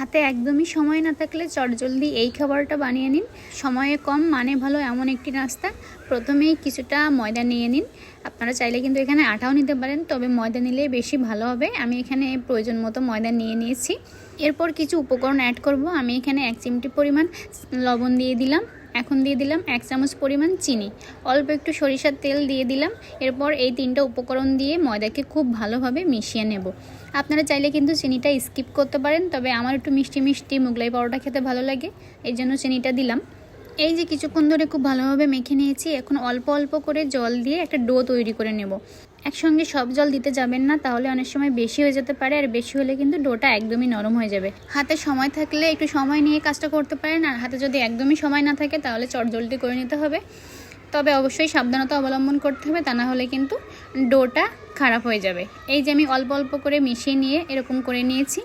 হাতে একদমই সময় না থাকলে চটজলদি এই খাবারটা বানিয়ে নিন। সময়ে কম মানে ভালো এমন একটি নাস্তা। প্রথমেই কিছুটা ময়দা নিয়ে নিন। আপনারা চাইলে কিন্তু এখানে আটাও নিতে পারেন, তবে ময়দা নিলে বেশি ভালো হবে। আমি এখানে প্রয়োজন মতো ময়দা নিয়ে নিয়েছি। এরপর কিছু উপকরণ অ্যাড করব। আমি এখানে এক চিমটি পরিমাণ লবণ দিয়ে দিলাম। এখন দিয়ে দিলাম এক চামচ পরিমাণ চিনি। অল্প একটু সরিষার তেল দিয়ে দিলাম। এরপর এই তিনটা উপকরণ দিয়ে ময়দাকে খুব ভালোভাবে মিশিয়ে নেব। আপনারা চাইলে কিন্তু চিনিটা স্কিপ করতে পারেন, তবে আমার একটু মিষ্টি মিষ্টি মোগলাই পরোটা খেতে ভালো লাগে, এই জন্য চিনিটা দিলাম। এই যে কিছুক্ষণ ধরে খুব ভালোভাবে মেখে নিয়েছি, এখন অল্প অল্প করে জল দিয়ে একটা ডো তৈরি করে নেব। একসঙ্গে সব জল দিতে যাবেন না, তাহলে অনেক সময় বেশি হয়ে যেতে পারে আর বেশি হলে কিন্তু ডোটা একদমই নরম হয়ে যাবে। হাতে সময় থাকলে একটু সময় নিয়ে কাজটা করতে পারেন আর হাতে যদি একদমই সময় না থাকে তাহলে চটজলটি করে নিতে হবে। তবে অবশ্যই সাবধানতা অবলম্বন করতে হবে, তা না হলে কিন্তু ডোটা খারাপ হয়ে যাবে। এই যে আমি অল্প অল্প করে মিশিয়ে নিয়ে এরকম করে নিয়েছি,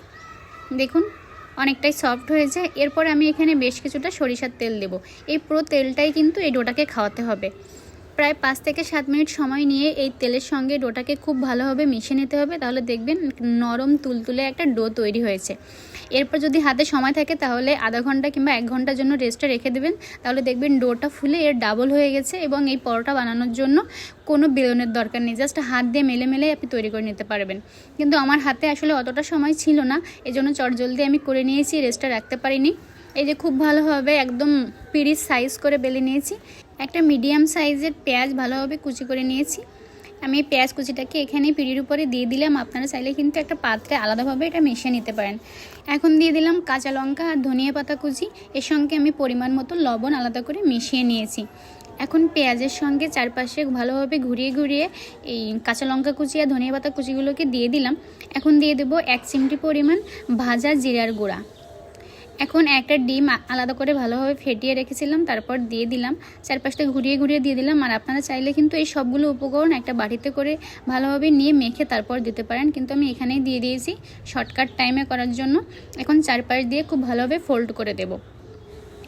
দেখুন অনেকটাই সফট হয়েছে। এরপর আমি এখানে বেশ কিছুটা সরিষার তেল দেব। এই পুরো তেলটাই কিন্তু এই ডোটাকে খাওয়াতে হবে। প্রায় পাঁচ থেকে সাত মিনিট সময় নিয়ে এই তেলের সঙ্গে ডোটাকে খুব ভালোভাবে মিশিয়ে নিতে হবে। তাহলে দেখবেন নরম তুলতুলে একটা ডো তৈরি হয়েছে। এরপর যদি হাতে সময় থাকে তাহলে আধা ঘণ্টা কিংবা এক ঘণ্টার জন্য রেস্টে রেখে দেবেন। তাহলে দেখবেন ডোটা ফুলে এর ডাবল হয়ে গেছে এবং এই পরোটা বানানোর জন্য কোনো বেলনের দরকার নেই। জাস্ট হাত দিয়ে মেলে মেলে আপনি তৈরি করে নিতে পারবেন। কিন্তু আমার হাতে আসলে অতটা সময় ছিল না, এজন্য চটজলদি আমি করে নিয়েছি রেস্টে রাখতে পারিনি। এই যে খুব ভালোভাবে একদম পিরিচ সাইজ করে বেলে নিয়েছি। একটা মিডিয়াম সাইজের পেঁয়াজ ভালোভাবে কুচি করে নিয়েছি। আমি পেঁয়াজ কুচিটাকে এখানে পিড়ির উপরে দিয়ে দিলাম। আপনারা চাইলে কিন্তু একটা পাত্রে আলাদাভাবে এটা মিশিয়ে নিতে পারেন। এখন দিয়ে দিলাম কাঁচা লঙ্কা আর ধনিয়া পাতা কুচি। এর সঙ্গে আমি পরিমাণ মতো লবণ আলাদা করে মিশিয়ে নিয়েছি। এখন পেঁয়াজের সঙ্গে চারপাশে ভালোভাবে ঘুরিয়ে ঘুরিয়ে এই কাঁচা লঙ্কা কুচি আর ধনিয়া পাতা কুচিগুলোকে দিয়ে দিলাম। এখন দিয়ে দেবো এক চিমটি পরিমাণ ভাজা জিরার গুঁড়া। এখন একটা ডিম আলাদা করে ভালোভাবে ফেটিয়ে রেখেছিলাম, তারপর দিয়ে দিলাম। চারপাশটা ঘুরিয়ে ঘুরিয়ে দিয়ে দিলাম, আর আপনারা চাইলে কিন্তু এই সবগুলো উপকরণ একটা বাড়িতে করে ভালোভাবে নিয়ে মেখে তারপর দিতে পারেন। কিন্তু আমি এখানেই দিয়ে দিয়েছি, শর্টকাট টাইমে করার জন্য। এখন চারপাশ দিয়ে খুব ভালোভাবে ফোল্ড করে দেবো।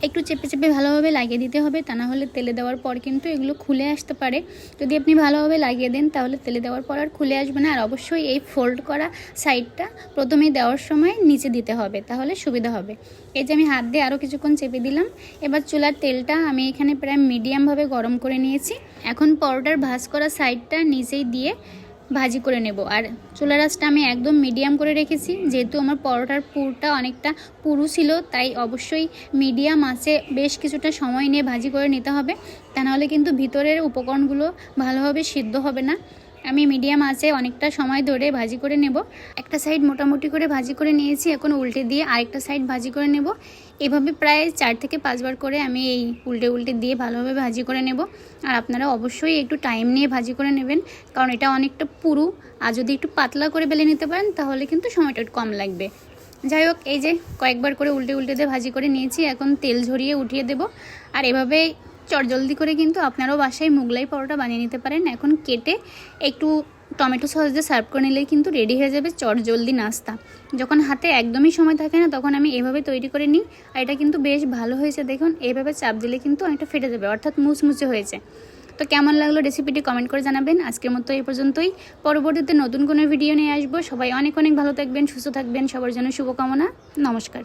একটু চেপে চেপে ভালোভাবে লাগিয়ে দিতে হবে, তা না হলে তেলে দেওয়ার পর কিন্তু এগুলো খুলে আসতে পারে। যদি আপনি ভালোভাবে লাগিয়ে দেন, তাহলে তেলে দেওয়ার পর আর খুলে আসবে না। আর অবশ্যই এই ফোল্ড করা সাইডটা প্রথমে দেওয়ার সময় নিচে দিতে হবে, তাহলে সুবিধা হবে। এই যে আমি হাত দিয়ে আরও কিছুক্ষণ চেপে দিলাম, এবার চুলার তেলটা আমি এখানে প্রায় মিডিয়ামভাবে গরম করে নিয়েছি। এখন পরোটার ভাজ করা সাইডটা নিচেই দিয়ে ভাজি করে নেব। আর চুলা রাসটা আমি একদম মিডিয়াম করে রেখেছি। যেহেতু আমার পরোটার পুরটা অনেকটা পুরু ছিল, তাই অবশ্যই মিডিয়াম আছে। বেশ কিছুটা সময় নিয়ে ভাজি করে নিতে হবে। তা নাহলে কিন্তু ভিতরের উপকরণগুলো ভালোভাবে সিদ্ধ হবে না। আমি মিডিয়াম আছে, অনেকটা সময় ধরে ভাজি করে নেব। একটা সাইড মোটামুটি করে ভাজি করে নিয়েছি, এখন উল্টে দিয়ে আরেকটা সাইড ভাজি করে নেব। এভাবে প্রায় চার থেকে পাঁচবার করে আমি এই উল্টে উল্টে দিয়ে ভালোভাবে ভাজি করে নেব। আর আপনারা অবশ্যই একটু টাইম নিয়ে ভাজি করে নেবেন, কারণ এটা অনেকটা পুরু। আর যদি একটু পাতলা করে বেলে নিতে পারেন, তাহলে কিন্তু সময়টা একটু কম লাগবে। যাই হোক, এই যে কয়েকবার করে উল্টে উল্টে দিয়ে ভাজি করে নিয়েছি, এখন তেল ঝরিয়ে উঠিয়ে দেব। আর এভাবে চটজলদি করে কিন্তু আপনারাও বাসায় মুগলাই পরোটা বানিয়ে নিতে পারেন। এখন কেটে একটু টমেটো সস দিয়ে সার্ভ করে নিলেই কিন্তু রেডি হয়ে যাবে চটজলদি নাস্তা। যখন হাতে একদমই সময় থাকে না, তখন আমি এভাবে তৈরি করে নিই আর এটা কিন্তু বেশ ভালো হয়েছে। দেখুন এইভাবে চাপ দিলে কিন্তু অনেকটা ফেটে যাবে, অর্থাৎ মুচমুচে হয়েছে। তো কেমন লাগল রেসিপিটি কমেন্ট করে জানাবেন। আজকের মতো এই পর্যন্তই। পরবর্তীতে নতুন কোনো ভিডিও নিয়ে আসব। সবাই অনেক অনেক ভালো থাকবেন, সুস্থ থাকবেন। সবার জন্য শুভকামনা। নমস্কার।